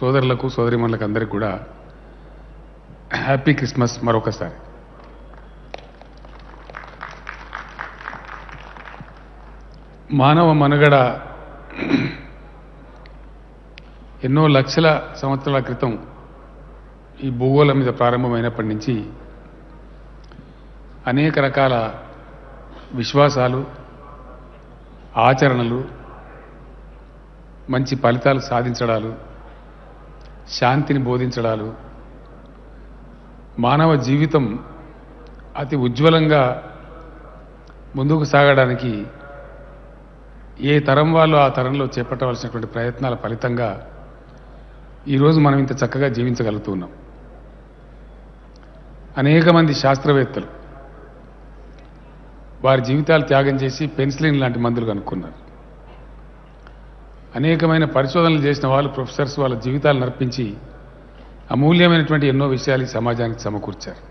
సోదరులకు సోదరిమణులకు అందరికీ కూడా హ్యాపీ క్రిస్మస్ మరొకసారి. మానవ మనుగడ ఎన్నో లక్షల సంవత్సరాల క్రితం ఈ భూగోళం మీద ప్రారంభమైనప్పటి నుంచి అనేక రకాల విశ్వాసాలు ఆచరణలు మంచి ఫలితాలు సాధించడాలు శాంతిని బోధించడాలు. మానవ జీవితం అతి ఉజ్వలంగా ముందుకు సాగడానికి ఏ తరం వాళ్ళు ఆ తరంలో చేపట్టవలసినటువంటి ప్రయత్నాల ఫలితంగా ఈరోజు మనం ఇంత చక్కగా జీవించగలుగుతున్నాం అనేక మంది శాస్త్రవేత్తలు వారి జీవితాలు త్యాగం చేసి పెన్సిలిన్ లాంటి మందులు కనుక్కున్నారు. అనేకమైన పరిశోధనలు చేసిన వాళ్ళు ప్రొఫెసర్స్ వాళ్ళ జీవితాలు నర్పించి అమూల్యమైనటువంటి ఎన్నో విషయాలు ఈ సమాజానికి సమకూర్చారు.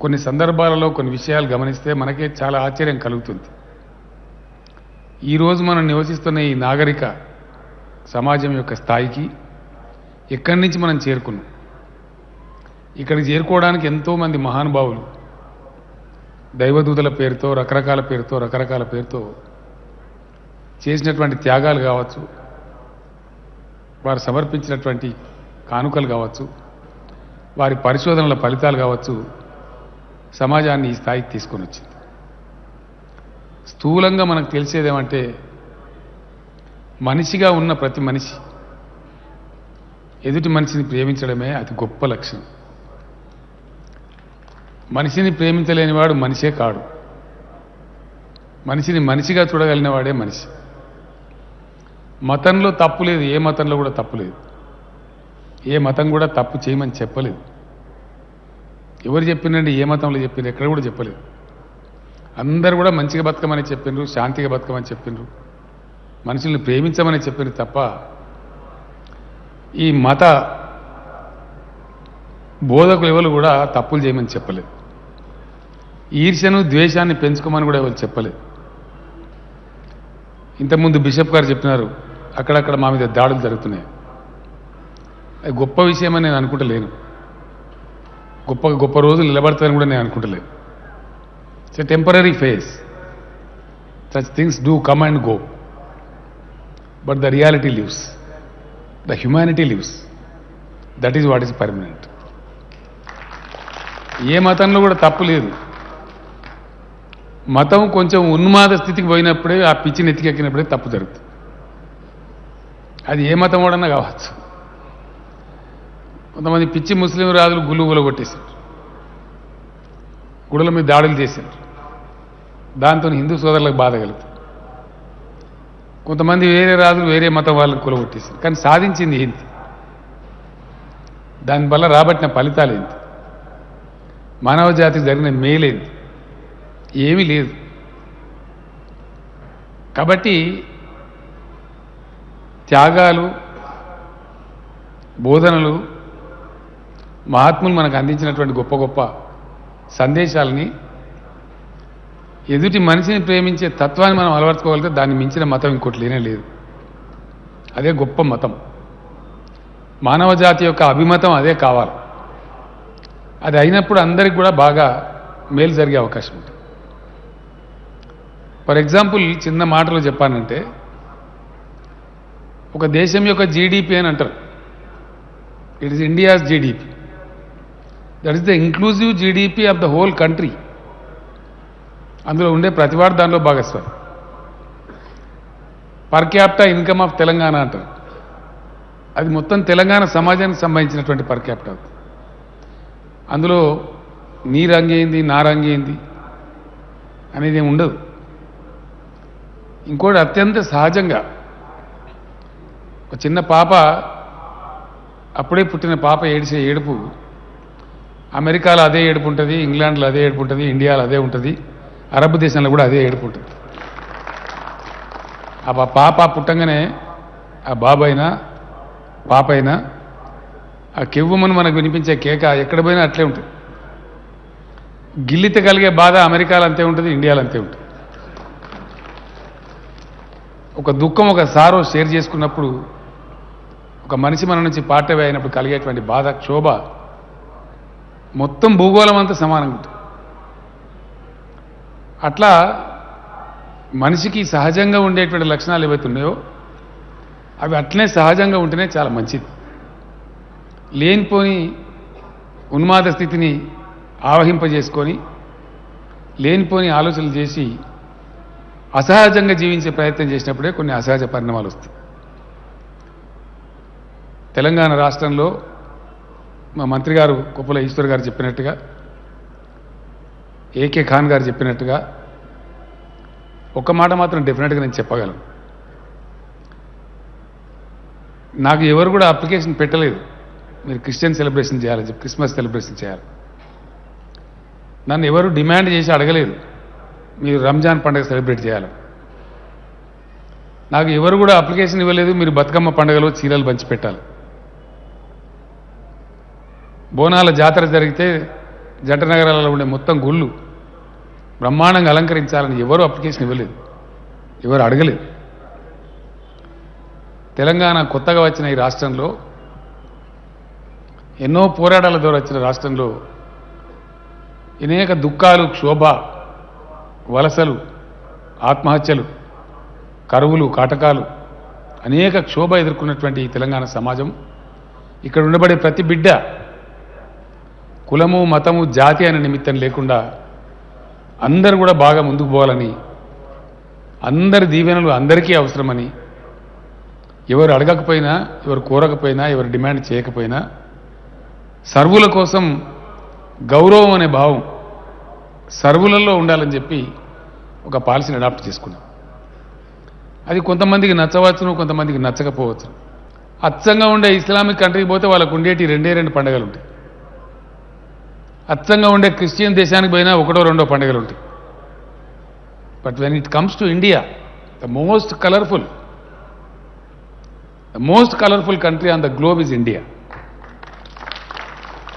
కొన్ని సందర్భాలలో కొన్ని విషయాలు గమనిస్తే మనకే చాలా ఆశ్చర్యం కలుగుతుంది. ఈరోజు మనం నివసిస్తున్న ఈ నాగరిక సమాజం యొక్క స్థాయికి ఎక్కడి నుంచి మనం చేరుకున్నాం. ఇక్కడికి చేరుకోవడానికి ఎంతోమంది మహానుభావులు దైవదూతల పేరుతో రకరకాల పేరుతో రకరకాల పేరుతో చేసినటువంటి త్యాగాలు కావచ్చు వారు సమర్పించినటువంటి కానుకలు కావచ్చు వారి పరిశోధనల ఫలితాలు కావచ్చు సమాజాన్ని ఈ స్థాయికి తీసుకొని వచ్చింది స్థూలంగా మనకు తెలిసేదేమంటే మనిషిగా ఉన్న ప్రతి మనిషి ఎదుటి మనిషిని ప్రేమించడమే అతి గొప్ప లక్షణం. మనిషిని ప్రేమించలేనివాడు మనిషే కాడు. మనిషిని మనిషిగా చూడగలిగిన వాడే మనిషి. మతంలో తప్పు లేదు ఏ మతంలో కూడా తప్పు లేదు. ఏ మతం కూడా తప్పు చేయమని చెప్పలేదు. ఎవరు చెప్పినండి ఏ మతంలో చెప్పిండ్రు ఎక్కడ కూడా చెప్పలేదు. అందరు కూడా మంచిగా బతకమని చెప్పిండ్రు శాంతిగా బతకమని చెప్పిండ్రు మనుషుల్ని ప్రేమించమని చెప్పిండ్రు తప్ప ఈ మత బోధకులు ఎవరు కూడా తప్పులు చేయమని చెప్పలేదు. ఈర్ష్యను ద్వేషాన్ని పెంచుకోమని కూడా ఎవరు చెప్పలేదు. ఇంతకుముందు బిషప్ గారు చెప్పినారు అక్కడక్కడ మా మీద దాడులు జరుగుతున్నాయి. అది గొప్ప విషయమని నేను అనుకుంటలేను. గొప్ప గొప్ప రోజులు నిలబడతాయని కూడా నేను అనుకుంటలేను. It's a temporary phase such things do come and go but the reality lives the humanity lives that is what is permanent ఏ మతంలో కూడా తప్పు లేదు. మతం కొంచెం ఉన్మాద స్థితికి పోయినప్పుడే ఆ పిచ్చిని ఎత్తికెక్కినప్పుడే తప్పు జరుగుతుంది. అది ఏ మతం వాడన్నా కావచ్చు. కొంతమంది పిచ్చి ముస్లిం రాజులు గుళ్ళు గుల కొట్టేశారు గుడుల మీద దాడులు చేశారు. దాంతో హిందూ సోదరులకు బాధ కలుగుతుంది. కొంతమంది వేరే రాజులు వేరే మతం వాళ్ళని కూలగొట్టేశారు. కానీ సాధించింది ఏంటి దానివల్ల రాబట్టిన ఫలితాలు ఏంటి? మానవ జాతికి జరిగిన మేలేంది ఏమీ లేదు. కాబట్టి త్యాగాలు బోధనలు మహాత్ములు మనకు అందించినటువంటి గొప్ప గొప్ప సందేశాలని ఎదుటి మనిషిని ప్రేమించే తత్వాన్ని మనం అలవర్చుకోగలిగితే దాన్ని మించిన మతం ఇంకోటి లేనే లేదు. అదే గొప్ప మతం. మానవ జాతి యొక్క అభిమతం అదే కావాలి. అది అయినప్పుడు అందరికి కూడా బాగా మేలు జరిగే అవకాశం ఉంటుంది. ఫర్ ఎగ్జాంపుల్ చిన్న మాటలు చెప్పానంటే ఒక దేశం యొక్క జీడిపి అని అంటారు. It is India's GDP that is the inclusive GDP of the whole country అందులో ఉండే ప్రతివాడు దానిలో భాగస్వామి. Per capita income of Telangana అంటారు. అది మొత్తం తెలంగాణ సమాజానికి సంబంధించినటువంటి పర్ క్యాప్టా అందులో నీ రంగేంది నా రంగేంది అనేది ఏమి ఉండదు. ఇంకోటి అత్యంత సహజంగా ఒక చిన్న పాప అప్పుడే పుట్టిన పాప ఏడిసే ఏడుపు అమెరికాలో అదే ఏడుపు ఉంటుంది ఇంగ్లాండ్లో అదే ఏడుపు ఉంటుంది ఇండియాలో అదే ఉంటుంది అరబ్ దేశంలో కూడా అదే ఏడుపు ఉంటుంది. ఆ పా- పాప పుట్టంగానే ఆ బాబైనా పాప అయినా ఆ కెవ్వుమని మనకు వినిపించే కేక ఎక్కడ పోయినా అట్లే ఉంటుంది. గిల్లిత కలిగే బాధ అమెరికాలో అంతే ఉంటుంది ఇండియాలో అంతే ఉంటుంది. ఒక దుఃఖం ఒక సారో షేర్ చేసుకున్నప్పుడు ఒక మనిషి మన నుంచి పార్టీ అయినప్పుడు కలిగేటువంటి బాధ క్షోభ మొత్తం భూగోళం అంతా సమానంగా ఉంటుంది అట్లా మనిషికి సహజంగా ఉండేటువంటి లక్షణాలు ఏవైతే ఉన్నాయో అవి అట్లనే సహజంగా ఉంటేనే చాలా మంచిది. లేనిపోని ఉన్మాద స్థితిని ఆవహింపజేసుకొని లేనిపోని ఆలోచనలు చేసి అసహజంగా జీవించే ప్రయత్నం చేసినప్పుడే కొన్ని అసహజ పరిణామాలు వస్తాయి. తెలంగాణ రాష్ట్రంలో మా మంత్రి గారు కుప్పల ఈశ్వర్ గారు చెప్పినట్టుగా ఏకే ఖాన్ గారు చెప్పినట్టుగా ఒక మాట మాత్రం డెఫినెట్గా నేను చెప్పగలను. నాకు ఎవరు కూడా అప్లికేషన్ పెట్టలేదు. మీరు క్రిస్టియన్ సెలబ్రేషన్ చేయాలని చెప్పి క్రిస్మస్ సెలబ్రేషన్ చేయాలి. నన్ను ఎవరు డిమాండ్ చేసి అడగలేదు. మీరు రంజాన్ పండుగ సెలబ్రేట్ చేయాలి. నాకు ఎవరు కూడా అప్లికేషన్ ఇవ్వలేదు మీరు బతుకమ్మ పండుగలో చీరలు పంచిపెట్టాలి బోనాల జాతర జరిగితే జంట నగరాలలో ఉండే మొత్తం గుళ్ళు బ్రహ్మాండంగా అలంకరించాలని ఎవరు అప్లికేషన్ ఇవ్వలేదు ఎవరు అడగలేదు. తెలంగాణ కొత్తగా వచ్చిన ఈ రాష్ట్రంలో ఎన్నో పోరాటాల ద్వారా వచ్చిన రాష్ట్రంలో అనేక దుఃఖాలు క్షోభ వలసలు ఆత్మహత్యలు కరువులు కాటకాలు అనేక క్షోభ ఎదుర్కొన్నటువంటి ఈ తెలంగాణ సమాజం ఇక్కడ ఉండబడే ప్రతి బిడ్డ కులము మతము జాతి అనే నిమిత్తం లేకుండా అందరూ కూడా బాగా ముందుకు పోవాలని అందరి దీవెనలు అందరికీ అవసరమని ఎవరు అడగకపోయినా ఎవరు కోరకపోయినా ఎవరు డిమాండ్ చేయకపోయినా సర్వుల కోసం గౌరవం అనే భావం సర్వులలో ఉండాలని చెప్పి ఒక పాలసీని అడాప్ట్ చేసుకున్నాం. అది కొంతమందికి నచ్చవచ్చును కొంతమందికి నచ్చకపోవచ్చు అచ్చంగా ఉండే ఇస్లామిక్ కంట్రీకి పోతే వాళ్ళకు ఉండేటి రెండే రెండు పండుగలు ఉంటాయి అచ్చంగా ఉండే క్రిస్టియన్ దేశానికి పోయినా ఒకటో రెండో పండుగలు ఉంటాయి but when it comes to India the most colourful the most colourful country on the globe is India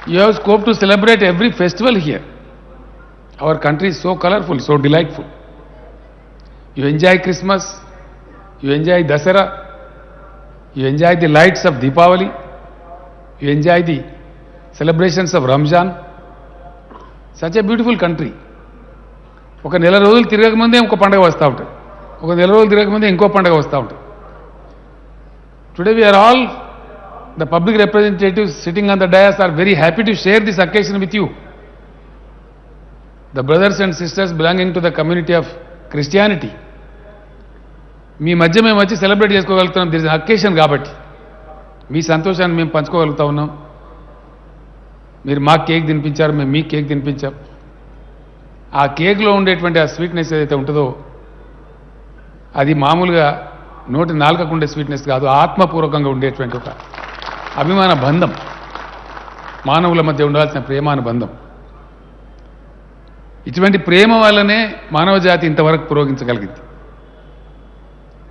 you have scope to celebrate every festival here our country is so colorful, so delightful. You enjoy Christmas, you enjoy Dasara, you enjoy the lights of Deepavali, you enjoy the celebrations of Ramzan. Such a beautiful country. ఒక నెల రోజులు తిరగకముందే ఇంకో పండుగ వస్తూ ఉంటుంది ఒక నెల రోజులు తిరగకముందే ఇంకో పండుగ వస్తూ ఉంటుంది today we are all the public representatives sitting on the dais are very happy to share this occasion with you the brothers and sisters belonging to the community of Christianity. మీ మధ్య మేము వచ్చి సెలబ్రేట్ చేసుకోగలుగుతున్నాం. దిస్ అకేషన్ కాబట్టి. మీ సంతోషాన్ని మేము పంచుకోగలుగుతా ఉన్నాం. మీరు మా కేక్ తినిపించారు మేము మీ కేక్ తినిపించాం. ఆ కేక్లో ఉండేటువంటి ఆ స్వీట్నెస్ ఏదైతే ఉంటుందో అది మామూలుగా నోటి నాలుకకు ఉండే స్వీట్నెస్ కాదు ఆత్మపూర్వకంగా ఉండేటువంటి ఒక అభిమాన బంధం. మానవుల మధ్య ఉండాల్సిన ప్రేమానుబంధం. ఇటువంటి ప్రేమ వల్లనే మానవ జాతి ఇంతవరకు పురోగించగలిగింది.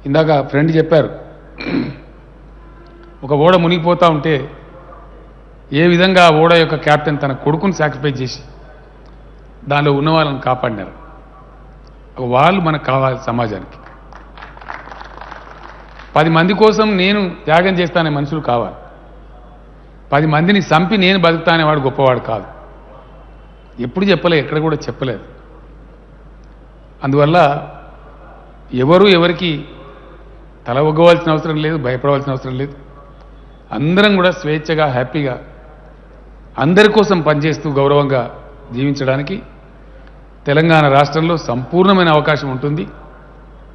ఇందాక ఫ్రెండ్ చెప్పారు ఒక ఓడ మునిగిపోతూ ఉంటే ఏ విధంగా ఆ ఓడ యొక్క క్యాప్టెన్ తన కొడుకుని సాక్రిఫైస్ చేసి దానిలో ఉన్న వాళ్ళని కాపాడినారు. వాళ్ళు మనకు కావాలి సమాజానికి. పది మంది కోసం నేను త్యాగం చేస్తానే మనుషులు కావాలి. పది మందిని చంపి నేను బతుకుతానే వాడు గొప్పవాడు కాదు. ఎప్పుడు చెప్పలే ఎక్కడ కూడా చెప్పలేదు. అందువల్ల ఎవరు ఎవరికి తల ఒగ్గవలసిన అవసరం లేదు భయపడవలసిన అవసరం లేదు. అందరం కూడా స్వేచ్ఛగా హ్యాపీగా అందరి కోసం పనిచేస్తూ గౌరవంగా జీవించడానికి తెలంగాణ రాష్ట్రంలో సంపూర్ణమైన అవకాశం ఉంటుంది.